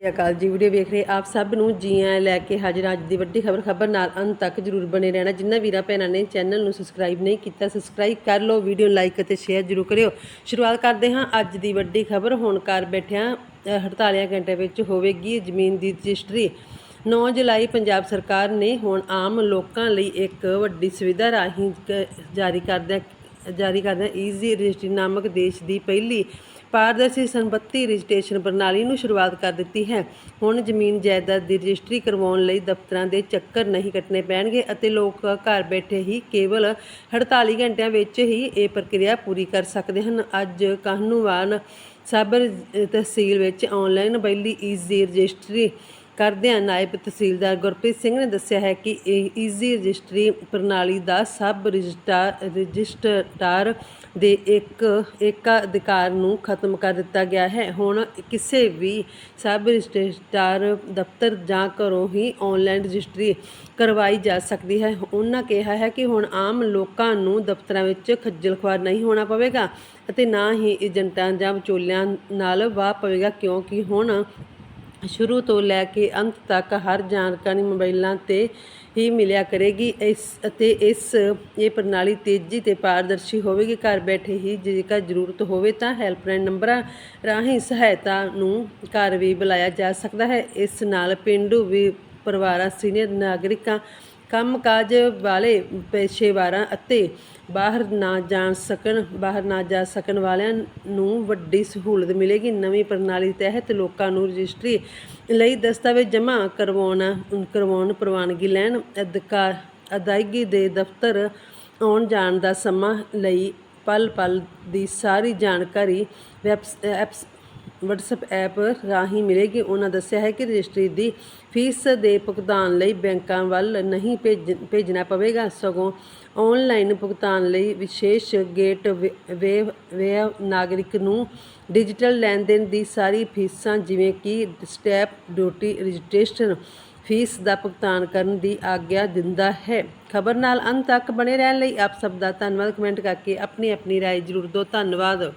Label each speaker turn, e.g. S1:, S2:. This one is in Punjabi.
S1: ਸਤਿ ਅਕਾਲ ਜੀ ਵੀਡੀਓ ਵੇਖ ਰਹੇ ਆਪ ਸਭ ਨੂੰ ਜੀ ਆਇਆਂ ਲੈ ਕੇ ਹਾਜ਼ਰ ਅੱਜ ਦੀ ਵੱਡੀ ਖਬਰ। ਖਬਰ ਨਾਲ ਅੰਤ ਤੱਕ ਜਰੂਰ ਬਣੇ ਰਹਿਣਾ। ਜਿੰਨਾ ਵੀਰਾਂ ਭੈਣਾਂ ਨੇ ਚੈਨਲ ਨੂੰ ਸਬਸਕ੍ਰਾਈਬ ਨਹੀਂ ਕੀਤਾ ਸਬਸਕ੍ਰਾਈਬ ਕਰ ਲਓ ਵੀਡੀਓ ਲਾਈਕ ਅਤੇ ਸ਼ੇਅਰ ਜਰੂਰ ਕਰਿਓ। ਸ਼ੁਰੂਆਤ ਕਰਦੇ ਹਾਂ ਅੱਜ ਦੀ ਵੱਡੀ ਖਬਰ। ਹੁਣ ਘਰ ਬੈਠਿਆਂ ਅ, 48 ਘੰਟੇ ਵਿੱਚ ਹੋਵੇਗੀ ਜ਼ਮੀਨ ਦੀ ਰਜਿਸਟਰੀ। 9 ਜੁਲਾਈ ਪੰਜਾਬ ਸਰਕਾਰ ਨੇ ਹੁਣ ਆਮ ਲੋਕਾਂ ਲਈ ਇੱਕ ਵੱਡੀ ਸੁਵਿਧਾ ਰਾਹੀਂ ਕ- ਜਾਰੀ ਕਰਦਿਆਂ ਜਾਰੀ ਕਰਦਿਆਂ ਈਜ਼ੀ ਰਜਿਸਟਰੀ ਨਾਮਕ ਦੇਸ਼ ਦੀ ਪਹਿਲੀ ਪਾਰਦਰਸ਼ੀ ਸੰਪੱਤੀ ਰਜਿਸਟ੍ਰੇਸ਼ਨ ਪ੍ਰਣਾਲੀ ਨੂੰ ਸ਼ੁਰੂਆਤ ਕਰ ਦਿੱਤੀ ਹੈ। ਹੁਣ ਜ਼ਮੀਨ ਜਾਇਦਾਦ ਦੀ ਰਜਿਸਟਰੀ ਕਰਵਾਉਣ ਲਈ ਦਫ਼ਤਰਾਂ ਦੇ ਚੱਕਰ ਨਹੀਂ ਕੱਟਣੇ ਪੈਣਗੇ ਅਤੇ ਲੋਕ ਘਰ ਬੈਠੇ ਹੀ ਕੇਵਲ 48 ਘੰਟਿਆਂ ਵਿੱਚ ਹੀ ਇਹ ਪ੍ਰਕਿਰਿਆ ਪੂਰੀ ਕਰ ਸਕਦੇ ਹਨ। ਅੱਜ ਕਾਹਨੂੰਵਾਨ ਸਬ ਤਹਿਸੀਲ ਵਿੱਚ ਆਨਲਾਈਨ ਪਹਿਲੀ ਈਜ਼ੀ ਰਜਿਸਟਰੀ ਕਰਦਿਆਂ ਨਾਇਬ ਤਹਿਸੀਲਦਾਰ ਗੁਰਪ੍ਰੀਤ ਸਿੰਘ ਨੇ ਦੱਸਿਆ ਹੈ ਕਿ ਈਜ਼ੀ ਰਜਿਸਟਰੀ ਪ੍ਰਣਾਲੀ ਦਾ ਸਬ ਰਜਿਸਟਰ ਰਜਿਸਟਰਾਰ ਦੇ ਇੱਕ ਏਕਾ ਅਧਿਕਾਰ ਨੂੰ ਖਤਮ ਕਰ ਦਿੱਤਾ ਗਿਆ ਹੈ। ਹੁਣ ਕਿਸੇ ਵੀ ਸਬ ਰਜਿਸਟਰਾਰ ਦਫ਼ਤਰ ਜਾਂ ਘਰੋਂ ਹੀ ਆਨਲਾਈਨ ਰਜਿਸਟਰੀ ਕਰਵਾਈ ਜਾ ਸਕਦੀ ਹੈ। ਉਹਨਾਂ ਕਿਹਾ ਹੈ ਕਿ ਹੁਣ ਆਮ ਲੋਕਾਂ ਨੂੰ ਦਫ਼ਤਰਾਂ ਵਿੱਚ ਖੱਜਲ ਖੁਆਰ ਨਹੀਂ ਹੋਣਾ ਪਵੇਗਾ ਅਤੇ ਨਾ ਹੀ ਏਜੰਟਾਂ ਜਾਂ ਵਿਚੋਲਿਆਂ ਨਾਲ ਵਾਹ ਪਵੇਗਾ ਕਿਉਂਕਿ ਹੁਣ ਸ਼ੁਰੂ ਤੋਂ ਲੈ ਕੇ ਅੰਤ ਤੱਕ ਹਰ ਜਾਣਕਾਰੀ ਮੋਬਾਈਲਾਂ ਤੇ ਹੀ ਮਿਲਿਆ ਕਰੇਗੀ। ਇਸ ਅਤੇ ਇਸ ਇਹ ਪ੍ਰਣਾਲੀ ਤੇਜ਼ੀ ਤੇ ਪਾਰਦਰਸ਼ੀ ਹੋਵੇਗੀ। ਘਰ ਬੈਠੇ ਹੀ ਜੇਕਰ ਜ਼ਰੂਰਤ ਹੋਵੇ ਤਾਂ ਹੈਲਪਲਾਈਨ ਨੰਬਰਾਂ ਰਾਹੀਂ ਸਹਾਇਤਾ ਨੂੰ ਘਰ ਵੀ ਬੁਲਾਇਆ ਜਾ ਸਕਦਾ ਹੈ। ਇਸ ਨਾਲ ਪਿੰਡੂ ਵੀ ਪਰਿਵਾਰਾਂ, ਸੀਨੀਅਰ ਨਾਗਰਿਕਾਂ ਕੰਮਕਾਜ ਵਾਲੇ ਪੇਸ਼ੇਵਾਰਾਂ ਅਤੇ ਬਾਹਰ ਨਾ ਜਾ ਸਕਣ, ਬਾਹਰ ਨਾ ਜਾ ਸਕਣ ਵਾਲਿਆਂ ਨੂੰ ਵੱਡੀ ਸਹੂਲਤ ਮਿਲੇਗੀ। ਨਵੀਂ ਪ੍ਰਣਾਲੀ ਤਹਿਤ ਲੋਕਾਂ ਨੂੰ ਰਜਿਸਟਰੀ ਲਈ ਦਸਤਾਵੇਜ਼ ਜਮ੍ਹਾਂ ਕਰਵਾਉਣਾ ਕਰਵਾਉਣ, ਪ੍ਰਵਾਨਗੀ ਲੈਣ ਅਧਿਕਾਰ ਅਦਾਇਗੀ ਦੇ ਦਫ਼ਤਰ ਆਉਣ ਜਾਣ ਦਾ ਸਮਾਂ ਲਈ ਪਲ ਪਲ ਦੀ ਸਾਰੀ ਜਾਣਕਾਰੀ ਵੈਬ ਐਪਸ WhatsApp ਐਪ ਰਾਹੀਂ ਮਿਲੇਗੀ ਉਹਨਾਂ ਦੱਸਿਆ ਹੈ ਕਿ ਰਜਿਸਟਰੀ ਦੀ ਫੀਸ ਦੇ ਭੁਗਤਾਨ ਲਈ ਬੈਂਕਾਂ ਵੱਲ ਨਹੀਂ ਭੇਜ ਭੇਜਣਾ ਪਵੇਗਾ ਸਗੋਂ ਆਨਲਾਈਨ ਭੁਗਤਾਨ ਲਈ ਵਿਸ਼ੇਸ਼ ਗੇਟ ਵੇ ਵੇ ਨਾਗਰਿਕ ਨੂੰ ਡਿਜੀਟਲ ਲੈਣ ਦੇਣ ਦੀ ਸਾਰੀ ਫੀਸਾਂ ਜਿਵੇਂ ਕਿ ਸਟੈਪ ਡਿਊਟੀ ਰਜਿਸਟ੍ਰੇਸ਼ਨ ਫੀਸ ਦਾ ਭੁਗਤਾਨ ਕਰਨ ਦੀ ਆਗਿਆ ਦਿੰਦਾ ਹੈ ਖਬਰ ਨਾਲ ਅੰਤ ਤੱਕ ਬਣੇ ਰਹਿਣ ਲਈ ਆਪ ਸਭ ਦਾ ਧੰਨਵਾਦ ਕਮੈਂਟ ਕਰਕੇ ਆਪਣੀ ਆਪਣੀ رائے ਜ਼ਰੂਰ ਦਿਓ ਧੰਨਵਾਦ